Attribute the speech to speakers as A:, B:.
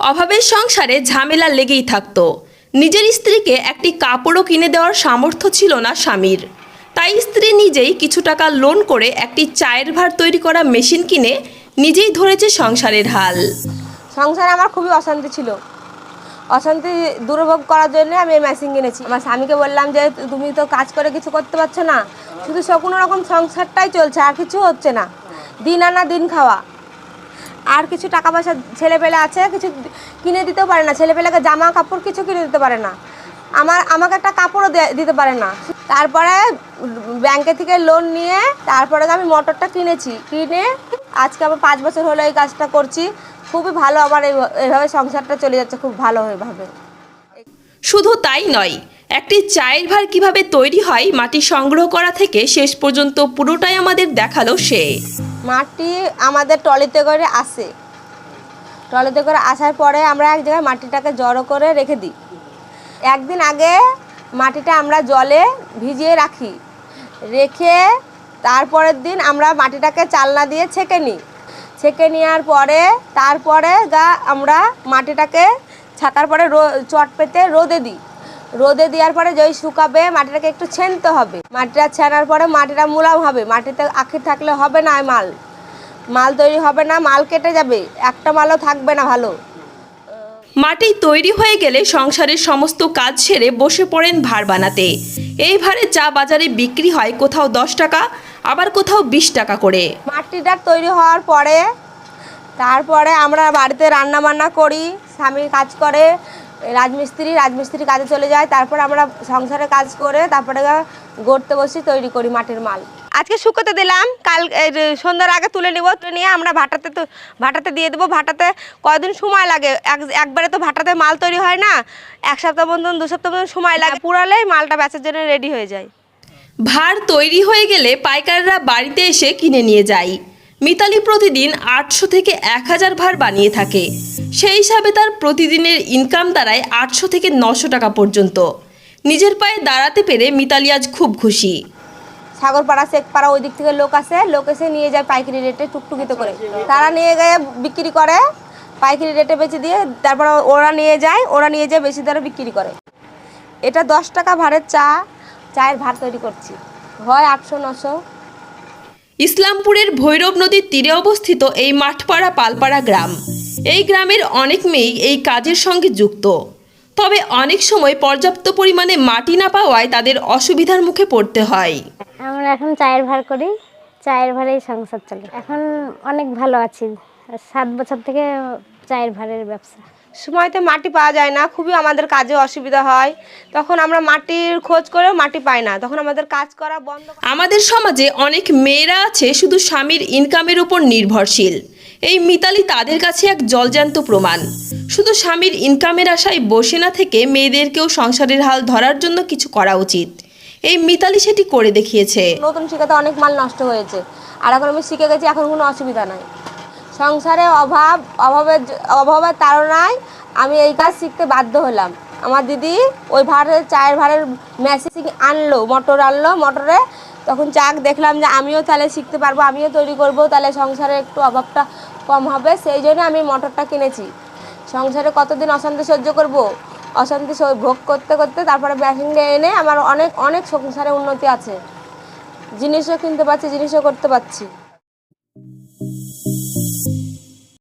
A: অভাবের সংসারে ঝামেলা লেগেই থাকতো। নিজের স্ত্রীকে একটি কাপড়ও কিনে দেওয়ার সামর্থ্য ছিল না স্বামীর। তাই স্ত্রী নিজেই কিছু টাকা লোন করে একটি চায়ের ভার তৈরি করা মেশিন কিনে নিজেই ধরেছে সংসারের হাল।
B: সংসারে আমার খুবই অশান্তি ছিল। অশান্তি দুর্ভোগ করার জন্য আমি এই মেশিন কিনেছি। আমার স্বামীকে বললাম যে, তুমি তো কাজ করে কিছু করতে পারছ না। শুধু কোনো রকম সংসারটাই চলছে, আর কিছু হচ্ছে না। দিন আনা দিন খাওয়া। আর কিছু টাকা পয়সা ছেলেপেলে আছে, কিছু কিনে দিতেও পারে না। ছেলেপেলেকে জামা কাপড় কিছু কিনে দিতে পারে না। আমার, আমাকে একটা কাপড়ও দিতে পারে না। তারপরে ব্যাংকে থেকে লোন নিয়ে তারপরে আমি মোটরটা কিনেছি। কিনে আজকে আমার পাঁচ বছর হলো এই কাজটা করছি। খুবই ভালো আমার এই- এইভাবে সংসারটা চলে যাচ্ছে, খুব ভালো ভাবে
A: শুধু তাই নয়, একটি চায়ের ভার কীভাবে তৈরি হয় মাটি সংগ্রহ করা থেকে শেষ পর্যন্ত পুরোটাই আমাদের দেখাল সে।
B: মাটি আমাদের টলিতে করে আসে। টলিতে করে আসার পরে আমরা এক জায়গায় মাটিটাকে জড়ো করে রেখে দিই। একদিন আগে মাটিটা আমরা জলে ভিজিয়ে রাখি। রেখে তারপরের দিন আমরা মাটিটাকে চালনা দিয়ে ছেঁকে নিই। ছেঁকে নেওয়ার পরে তারপরে গা আমরা মাটিটাকে ছাকার পরে রো চট পেতে রোদে দিই। রোদে দেওয়ার পরে যেই শুকাবে মাটিটাকে একটু ছেনতে হবে। মাটিটা ছেনার পরে মাটিটা মুলাম হবে। মাটিতে আখি থাকলে হবে না মাল। মাল তৈরি হবে না মাল কেটে যাবে। একটা মালও থাকবে না ভালো।
A: মাটি তৈরি হয়ে গেলে সংসারের সমস্ত কাজ সেরে বসে পড়েন ভার বানাতে। এই ভারে চা বাজারে বিক্রি হয় কোথাও দশ টাকা আবার কোথাও বিশ টাকা করে।
B: মাটিটা তৈরি হওয়ার পরে তারপরে আমরা বাড়িতে রান্না বান্না করি স্বামী কাজ করে। রাজমিস্ত্রি রাজমিস্ত্রি কাজে চলে যায় তারপর আমরা সংসারে কাজ করে তারপরে গড়তে বসি তৈরি করি মাটির মাল। আজকে শুকোতে দিলাম কাল সন্ধ্যার আগে তুলে নিব তুলে নিয়ে আমরা ভাটাতে তো ভাটাতে দিয়ে দেবো। ভাটাতে কয়দিন সময় লাগে? এক একবারে তো ভাটাতে মাল তৈরি হয় না এক সপ্তাহ মতন দু সপ্তাহ মতন সময় লাগে পুরালেই মালটা বেচার জন্য রেডি হয়ে যায়।
A: ভার তৈরি হয়ে গেলে পাইকাররা বাড়িতে এসে কিনে নিয়ে যায়। মিতালি প্রতিদিন আটশো থেকে এক হাজার ভার বানিয়ে থাকে। সেই হিসাবে তার প্রতিদিনের ইনকাম দাঁড়ায় আটশো থেকে নশো টাকা পর্যন্ত। নিজের পায়ে দাঁড়াতে পেরে মিতালি আজ খুব খুশি।
B: সাগরপাড়া শেখপাড়া ওই দিক থেকে লোক আসে লোক এসে নিয়ে যায় পাইকারি রেটে টুকটুকিতে করে। তারা নিয়ে গিয়ে বিক্রি করে পাইকারি রেটে বেচে দিয়ে তারপর ওরা নিয়ে যায় ওরা নিয়ে যায় বেশি দরে বিক্রি করে। এটা দশ টাকা ভাড়ের চা চায়ের ভাত তৈরি করছি। হয় আটশো নশো।
A: ইসলামপুরের ভৈরব নদীর তীরে অবস্থিত এই মাঠপাড়া পালপাড়া গ্রাম। এই গ্রামের অনেক মেয়েই এই কাজের সঙ্গে যুক্ত। তবে অনেক সময় পর্যাপ্ত পরিমাণে মাটি না পাওয়ায় তাদের অসুবিধার মুখে পড়তে হয়।
C: আমরা এখন চায়ের ভার করি চায়ের ভারেই সংসার চলে। এখন অনেক ভালো আছি। সাত বছর থেকে চায়ের ভারের ব্যবসা।
B: সময়তে মাটি পাওয়া যায় না খুবই আমাদের কাজে অসুবিধা হয়। তখন আমরা মাটির খোঁজ করেও মাটি পাই না। তখন আমাদের কাজ করা বন্ধ
A: আমাদের সমাজে অনেক মেয়েরা আছে শুধু স্বামীর ইনকামের উপর নির্ভরশীল। এই মিতালি তাদের কাছে এক জলজান্ত প্রমাণ। শুধু স্বামীর ইনকামের আশায় বসে না থেকে মেয়েদেরকেও সংসারের হাল ধরার জন্য কিছু করা উচিত। এই মিতালি সেটি করে দেখিয়েছে।
B: নতুন শিখাতে অনেক মাল নষ্ট হয়েছে। আর এখন আমি শিখে গেছি, এখন কোনো অসুবিধা নাই। সংসারে অভাব, অভাবের অভাবের তাড়নায় আমি এই কাজ শিখতে বাধ্য হলাম। আমার দিদি ওই ভাড়ের, চায়ের ভাড়ের মেশিন আনলো মোটর আনলো মোটরে তখন চাক দেখলাম যে আমিও তাহলে শিখতে পারব, আমিও তৈরি করব, তাহলে সংসারে একটু অভাবটা কম হবে। সেই জন্য আমি মোটরটা কিনেছি। সংসারে কতদিন অশান্তি সহ্য করব? অশান্তি ভোগ করতে করতে তারপরে মেশিনটা এনে আমার অনেক অনেক সংসারে উন্নতি আছে। জিনিসও কিনতে পারছি, জিনিসও করতে পারছি।